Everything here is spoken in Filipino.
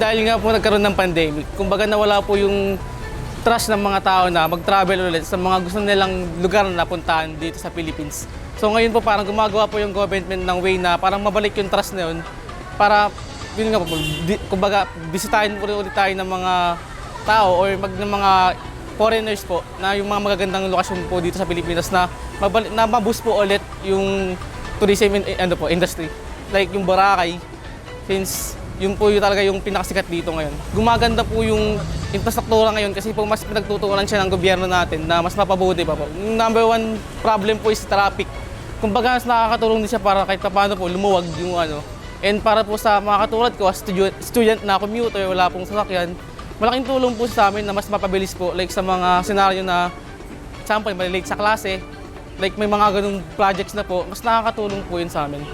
dahil nga po nagkaroon ng pandemic, kumbaga nawala po yung trust ng mga tao na mag-travel ulit sa mga gusto nilang lugar na puntahan dito sa Philippines. So ngayon po parang gumagawa po yung government ng way na parang mabalik yung trust na yun para yun nga po, kumbaga bisitahin po ulit tayo ng mga tao or mag, ng mga foreigners po na yung mga magagandang lokasyon po dito sa Pilipinas na mabalik, na maboost po ulit yung tourism in, ano po, industry. Like yung Boracay, since yun po yung talaga yung pinakasikat dito ngayon. Gumaganda po yung infrastruktura ngayon kasi po mas pinagtutuunan siya ng gobyerno natin na mas mapabuti pa po. Yung number one problem po is traffic. Kumbaga mas nakakatulong din siya para kahit paano po lumuwag yung ano. And para po sa mga katulad ko, student, student na commuter, wala pong sasakyan, malaking tulong po sa amin na mas mapabilis po like sa mga senaryo na example, malilate sa klase, like may mga ganung projects na po, mas nakakatulong po yun sa amin.